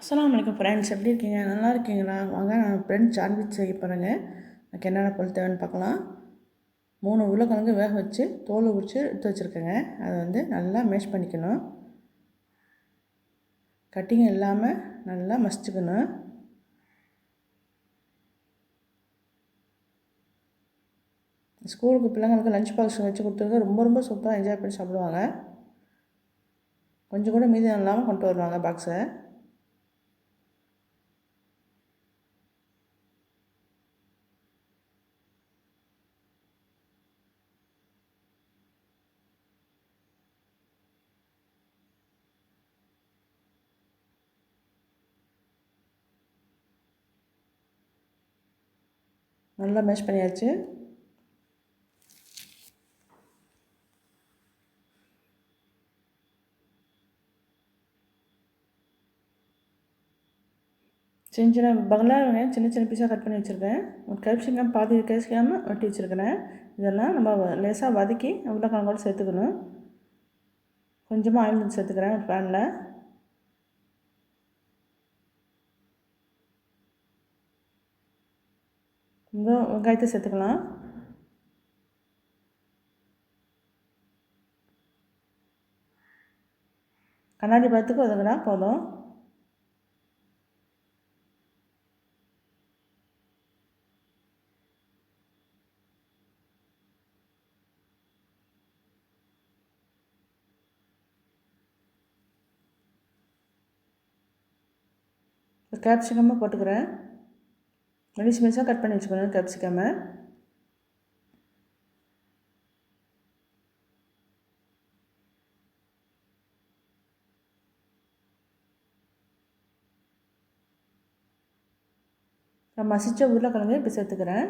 அஸ்லாம் வலைக்கம் ஃப்ரெண்ட்ஸ் எப்படி இருக்கீங்க? நல்லா இருக்கீங்களா? வாங்க நான் ஃப்ரெண்ட்ஸ் சாண்ட்விச் செய்ய போகிறேங்க எனக்கு என்னென்ன பொருள் தேவைன்னு பார்க்கலாம். மூணு உருளைக்கிழங்கு வேக வச்சு தோல் உரித்து எடுத்து வச்சுருக்கேங்க. அதை வந்து நல்லா மேஷ் பண்ணிக்கணும். கட்டிங் இல்லாமல் நல்லா மசிச்சுக்கணும். ஸ்கூலுக்கு பிள்ளைங்களுக்கு லஞ்ச் பாக்ஸ் வச்சு கொடுத்துருக்க ரொம்ப ரொம்ப சூப்பராக என்ஜாய் பண்ணி சாப்பிடுவாங்க. கொஞ்சம் கூட மீதி இல்லாமல் கொண்டு வருவாங்க பாக்ஸை நல்லா மேஷ் பண்ணியாச்சு. சின்ன சின்ன பங்களா வெங்காயம் சின்ன சின்ன பீஸாக கட் பண்ணி வச்சுருக்கேன். ஒரு கேப்சிகம் பாதி கேப்சிக்காமல் வெட்டி வச்சுருக்கிறேன். இதெல்லாம் நம்ம லேசாக வதக்கி உருளைக்கிழங்கோடு சேர்த்துக்கணும். கொஞ்சமாக ஆயில் சேர்த்துக்கிறேன் ஒரு பேனில் இன்னும் வெங்காயத்தை சேர்த்துக்கலாம். கண்ணாடி பழத்துக்கு ஒதுங்கினா போதும். கேப்சிகமாக போட்டுக்கிறேன். மெலிஸ் மெலிசாக கட் பண்ணி வச்சுக்கணும் கேப்சிகமை நான் மசித்த உருளைக்கிழங்கு இப்போ சேர்த்துக்கிறேன்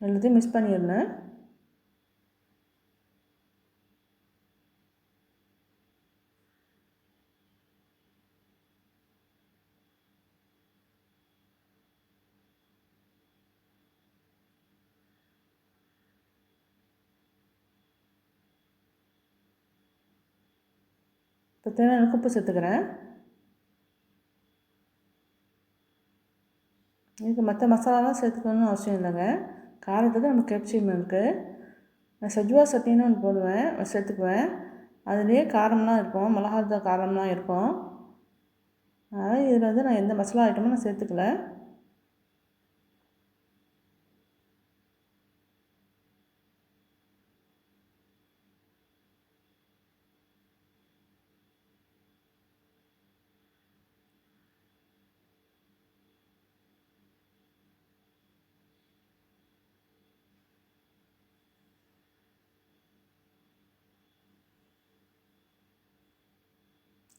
எல்லாத்தையும் மிஸ் பண்ணியிருந்தேன் இப்போ தேவையான உப்பு சேர்த்துக்கிறேன். இதுக்கு மற்ற மசாலாலாம் சேர்த்துக்கணும்னு அவசியம் இல்லைங்க. காரத்துக்கு நம்ம கேப்சிகம் இருக்குது நான் சஜ்வா சட்டின்னு ஒன்று போடுவேன் சேர்த்துக்குவேன் அதுலேயே காரம்லாம் இருக்கும் மிளகாத்த காரம்லாம் இருக்கும். அதனால் இதில் வந்து நான் எந்த மசாலா ஐட்டமும் நான் சேர்த்துக்கல.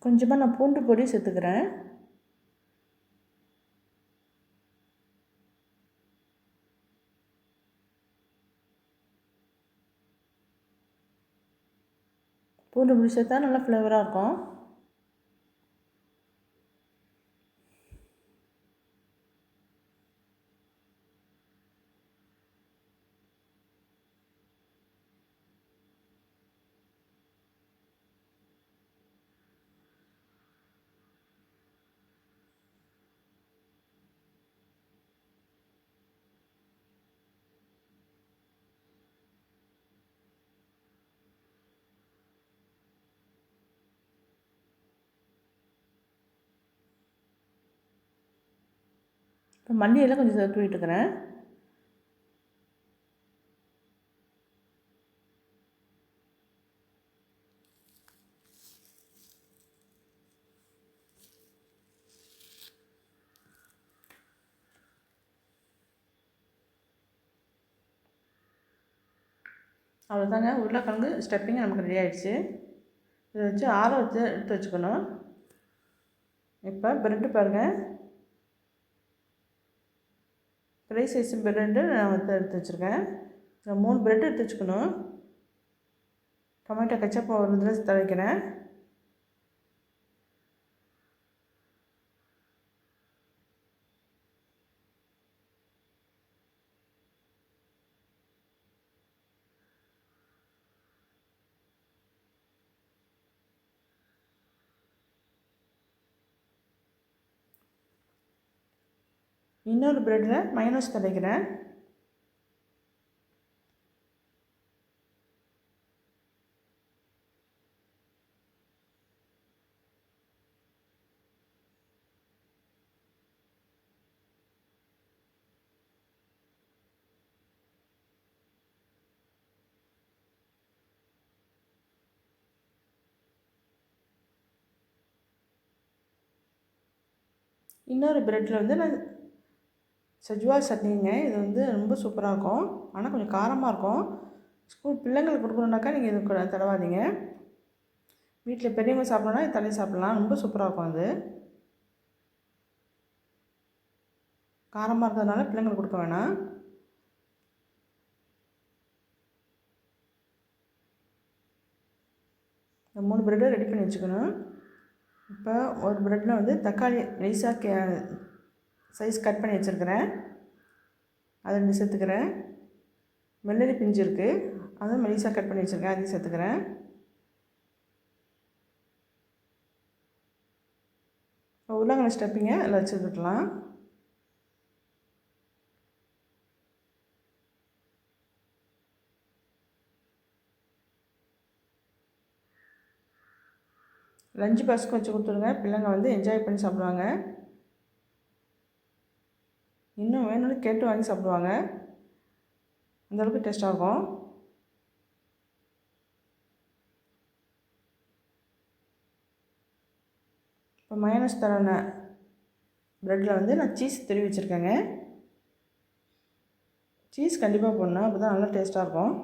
கொஞ்சமாக நான் பூண்டு பொடி சேர்த்துக்கிறேன். பூண்டு பொடி சேர்த்தா நல்லா ஃப்ளேவராக இருக்கும். இப்போ மல்லியெல்லாம் கொஞ்சம் சேர்த்து அவ்வளோதாங்க உருளைக்கிழங்கு ஸ்டெப்பிங் நமக்கு ரெடி ஆகிடுச்சு இதை வச்சு ஆற வச்சு எடுத்து வச்சுக்கணும். இப்போ பிரெட்டு பாருங்கள் ஃப்ரை சைஸ் ப்ரெட்டு நான் வந்து எடுத்து வச்சுருக்கேன். மூணு ப்ரெட் எடுத்து வச்சுக்கணும். டொமேட்டோ கச்சப்பா ஒரு இதில் தழைக்கிறேன் இன்னொரு ப்ரெட்டில் மைனஸ் தடைக்கிறேன் இன்னொரு ப்ரெட்டில் வந்து நான் சஜ்வா சட்னிங்க. இது வந்து ரொம்ப சூப்பராக இருக்கும். ஆனால் கொஞ்சம் காரமாக இருக்கும். ஸ்கூல் பிள்ளைங்களுக்கு கொடுக்கணுன்னாக்கா நீங்கள் இது தடவாதீங்க. வீட்டில் பெரியவங்க சாப்பிட்ணுன்னா இது தள்ளி சாப்பிட்லாம். ரொம்ப சூப்பராக இருக்கும் அது. காரமாக இருக்கிறதுனால பிள்ளைங்களுக்கு கொடுக்க வேணாம். இந்த மூணு ப்ரெட்டை ரெடி பண்ணி வச்சுக்கணும். இப்போ ஒரு ப்ரெட்டில் வந்து தக்காளி நைஸாக கே சைஸ் கட் பண்ணி வச்சுருக்கிறேன். அதை ரெண்டு சேர்த்துக்கிறேன். வெள்ளரி பிஞ்சு இருக்குது அதுவும் மெலிசாக கட் பண்ணி வச்சுருக்கேன். அதையும் சேர்த்துக்கிறேன். உருளைக்கிழங்கு ஸ்டப்பிங்க. அதில் வச்சுருக்கலாம் லஞ்சு பாக்ஸ்க்கு வச்சு கொடுத்துருங்க பிள்ளைங்க வந்து என்ஜாய் பண்ணி சாப்பிடுவாங்க. இன்னும் வேணும்னு கேட்டு வாங்கி சாப்பிடுவாங்க. அந்தளவுக்கு டேஸ்ட்டாக இருக்கும். இப்போ மயனஸ் தரான. ப்ரெட்டில் வந்து நான் சீஸ் திருவி வச்சுருக்கேங்க. சீஸ் கண்டிப்பாக போடணும். அப்போ தான் நல்லா டேஸ்ட்டாக இருக்கும்.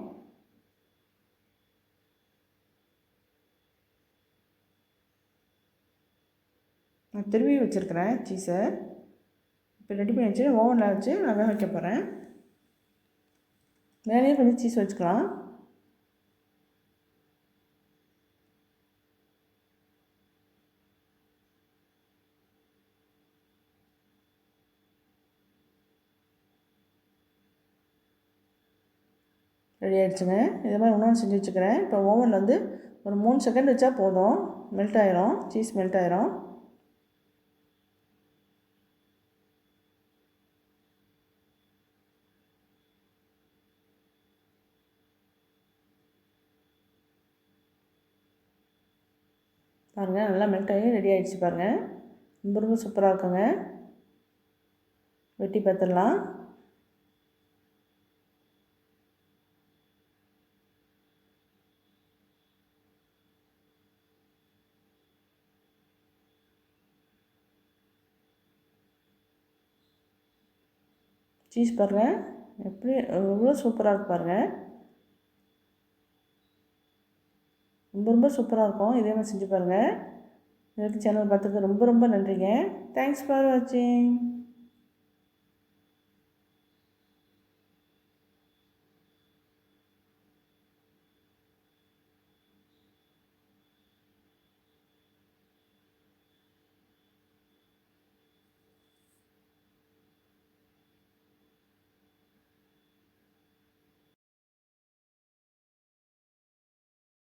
நான் திருவி வச்சுருக்கிறேன் சீஸை இப்போ ரெடி பண்ணி வச்சு ஓவனில் வச்சு நான் வேக வைக்க போகிறேன். மேலேயே கொஞ்சம் சீஸ் வச்சுக்கலாம். ரெடி ஆகிடுச்சுங்க இதே மாதிரி இன்னொன்று செஞ்சு வச்சுக்கிறேன். இப்போ ஓவனில் வந்து ஒரு மூணு செகண்ட் வச்சா போதும். மெல்ட் ஆயிரும். சீஸ் மெல்ட் ஆயிரும். பாருங்கள் நல்லா மெல்ட் ஆகி ரெடி ஆகிடுச்சு பாருங்கள் ரொம்ப ரொம்ப சூப்பராக இருக்குங்க. வெட்டி பார்த்துடலாம் சீஸ் பாருங்கள் எப்படி எவ்வளோ சூப்பராக இருக்கு பாருங்கள் ரொம்ப ரொம்ப சூப்பராக இருக்கும். இதே மாதிரி செஞ்சு பாருங்கள் எனக்கு சேனல் பார்த்துக்கு ரொம்ப ரொம்ப நன்றிங்க. தேங்க்ஸ் ஃபார் வாட்சிங்